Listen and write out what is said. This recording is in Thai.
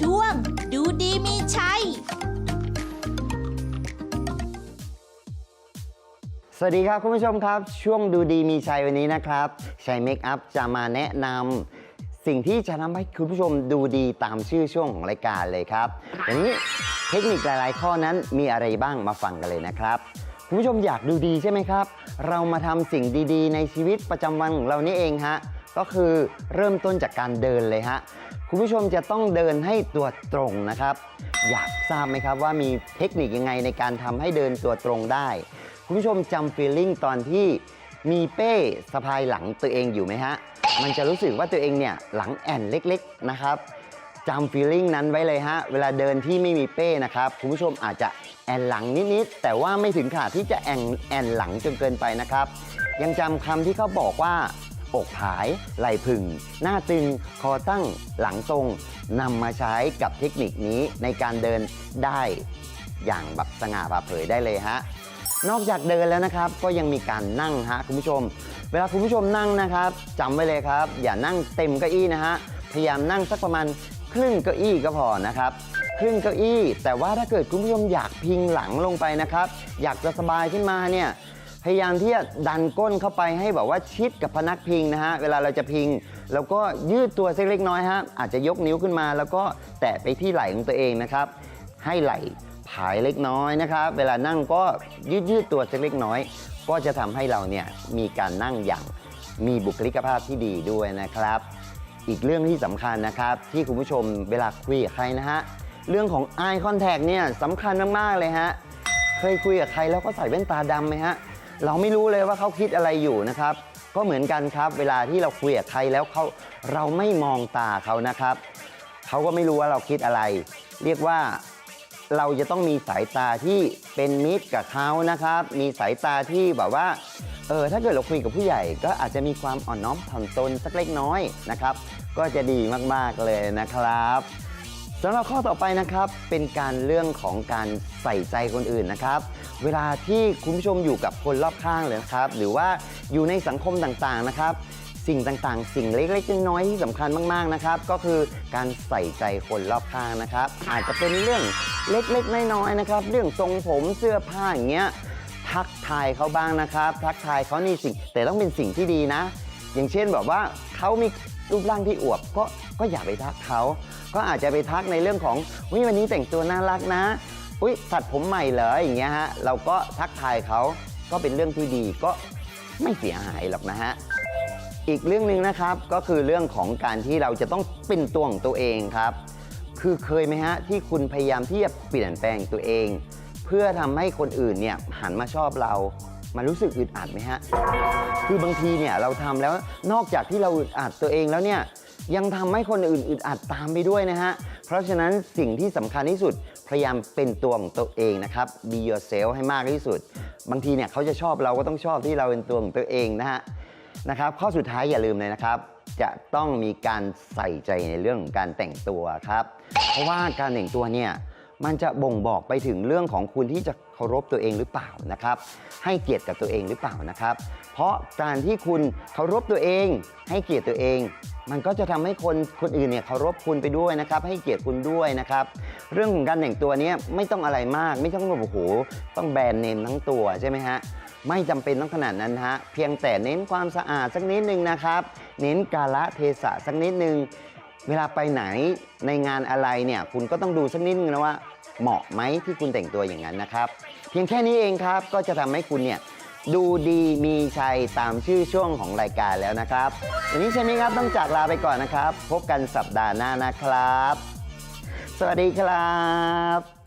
ช่วง ดูดีมีชัย สวัสดีครับคุณผู้ชมครับ ช่วงดูดีมีชัยวันนี้นะครับชัยเมคอัพจะมาแนะนำสิ่งที่จะทำให้คุณผู้ชมดูดีตามชื่อช่วงของรายการเลยครับวันนี้เทคนิคหลายๆ ข้อนั้นมีอะไรบ้างมาฟังกันเลยนะครับ คุณผู้ชมอยากดูดีใช่ไหมครับ เรามาทำสิ่งดีๆ ในชีวิตประจำวันของเรานี่เองฮะ ก็คือเริ่มต้นจากการเดินเลยฮะ คุณผู้ชมจะต้องเดินให้ตัวตรงนะครับ อยากทราบไหมครับว่ามีเทคนิคยังไงในการทำให้เดินตัวตรงได้ คุณผู้ชมจำฟีลลิ่งตอนที่มีเป้สะพายหลังตัวเองอยู่ไหมฮะ มันจะรู้สึกว่าตัวเองเนี่ยหลังแอนเล็กๆนะครับ จำฟีลลิ่งนั้นไว้เลยฮะ เวลาเดินที่ไม่มีเป้นะครับ คุณผู้ชมอาจจะแอนหลังนิดๆ แต่ว่าไม่ถึงขนาดที่จะแอนแอนหลังจนเกินไปนะครับ ยังจำคำที่เขาบอกว่า อกผาย ไหล่ผึ่ง หน้าตึง คอตั้ง หลังตรงนำมาใช้กับเทคนิคนี้ในการเดินได้อย่างแบบสง่าผ่าเผยได้เลยฮะ นอกจากเดินแล้วนะครับ ก็ยังมีการนั่งฮะคุณผู้ชม เวลาคุณผู้ชมนั่งนะครับจำไว้เลยครับ อย่านั่งเต็มเก้าอี้นะฮะ พยายามนั่งสักประมาณ ครึ่งเก้าอี้ก็พอนะครับ ครึ่งเก้าอี้ แต่ว่าถ้าเกิดคุณผู้ชมอยากพิงหลังลงไปนะครับ อยากจะสบายขึ้นมาเนี่ยพยายามที่จะดันก้นเข้าไปให้แบบว่าชิดกับพนักพิงนะฮะเวลาเราจะพิง แล้วก็ยืดตัวสักเล็กน้อยฮะอาจจะยกนิ้วขึ้นมา แล้วก็แตะไปที่ไหล่ของตัวเองนะครับ ให้ไหล่ผายเล็กน้อยนะครับ เวลานั่งก็ยืดยืดตัวสักเล็กน้อย ก็จะทำให้เราเนี่ยมีการนั่งอย่างมีบุคลิกภาพที่ดีด้วยนะครับ อีกเรื่องที่สำคัญนะครับ ที่คุณผู้ชมเวลาคุยกับใครนะฮะ เรื่องของ eye contact เนี่ยสำคัญมาก ๆ เลยฮะ เคยคุยกับใครแล้วก็ใส่แว่นตาดำไหมฮะ เราไม่รู้เลยว่าเขาคิดอะไรอยู่นะครับ ก็เหมือนกันครับเวลาที่เราคุยกับใครแล้วเขาเราไม่มองตาเขานะครับ เขาก็ไม่รู้ว่าเราคิดอะไร เรียกว่าเราจะต้องมีสายตาที่เป็นมิตรกับเขานะครับ มีสายตาที่แบบว่า เออถ้าเกิดเราคุยกับผู้ใหญ่ก็อาจจะมีความอ่อนน้อมถ่อมตนสักเล็กน้อยนะครับ ก็จะดีมากๆเลยนะครับสำหรับข้อต่อไปนะครับเป็นการเรื่องของการใส่ใจคนอื่นนะครับ เวลาที่คุณผู้ชมอยู่กับคนรอบข้างเลยนะครับ หรือว่าอยู่ในสังคมต่างๆนะครับ สิ่งต่างๆ สิ่งเล็กๆน้อยๆที่สำคัญมากๆนะครับ ก็คือการใส่ใจคนรอบข้างนะครับ อาจจะเป็นเรื่องเล็กๆน้อยๆนะครับ เรื่องทรงผมเสื้อผ้าอย่างเงี้ย ทักทายเขาบ้างนะครับทักทายเขานี่สิ่งแต่ต้องเป็นสิ่งที่ดีนะ อย่างเช่นแบบว่าเขามีรูปร่างที่อวบก็ก็อย่าไปทักเขา ก็อาจจะไปทักในเรื่องของวิวันนี้แต่งตัวน่ารักนะ อุ้ยตัดผมใหม่เหรออย่างเงี้ยฮะเราก็ทักทายเขาก็เป็นเรื่องที่ดีก็ไม่เสียหายหรอกนะฮะอีกเรื่องหนึ่งนะครับก็คือเรื่องของการที่เราจะต้องเป็นตัวของตัวเองครับ คือเคยไหมฮะที่คุณพยายามที่จะเปลี่ยนแปลงตัวเอง เพื่อทำให้คนอื่นเนี่ยหันมาชอบเรา มันรู้สึกอึดอัดไหมฮะ คือบางทีเนี่ยเราทำแล้วนอกจากที่เราอึดอัดตัวเองแล้วเนี่ยยังทำให้คนอื่นอึดอัดตามไปด้วยนะฮะ เพราะฉะนั้นสิ่งที่สำคัญที่สุดพยายามเป็นตัวของตัวเองนะครับ be yourself ให้มากที่สุด บางทีเนี่ยเขาจะชอบเราก็ต้องชอบที่เราเป็นตัวของตัวเองนะฮะ นะครับข้อสุดท้ายอย่าลืมเลยนะครับ จะต้องมีการใส่ใจในเรื่องของการแต่งตัวครับ เพราะว่าการแต่งตัวเนี่ย มันจะบ่งบอกไปถึงเรื่องของคุณที่จะเคารพตัวเองหรือเปล่านะครับ ให้เกียรติกับตัวเองหรือเปล่านะครับ เพราะการที่คุณเคารพตัวเอง ให้เกียรติตัวเอง มันก็จะทำให้คนคนอื่นเนี่ยเคารพคุณไปด้วยนะครับ ให้เกียรติคุณด้วยนะครับ เรื่องของการแต่งตัวเนี้ไม่ต้องอะไรมาก ไม่ต้องแบบโอ้โหต้องแบรนด์เนมทั้งตัวใช่ไหมฮะไม่จำเป็นต้องขนาดนั้นฮะเพียงแต่เน้นความสะอาดสักนิดนึงนะครับ เน้นกาละเทศะสักนิดนึงเวลาไปไหนในงานอะไรเนี่ย คุณก็ต้องดูสักนิดนึงนะว่า เหมาะไหมที่คุณแต่งตัวอย่างนั้นนะครับ เพียงแค่นี้เองครับก็จะทำให้คุณเนี่ยดูดีมีชัยตามชื่อช่วงของรายการแล้วนะครับวันนี้เชนนี้ครับต้องจากลาไปก่อนนะครับ พบกันสัปดาห์หน้านะครับ สวัสดีครับ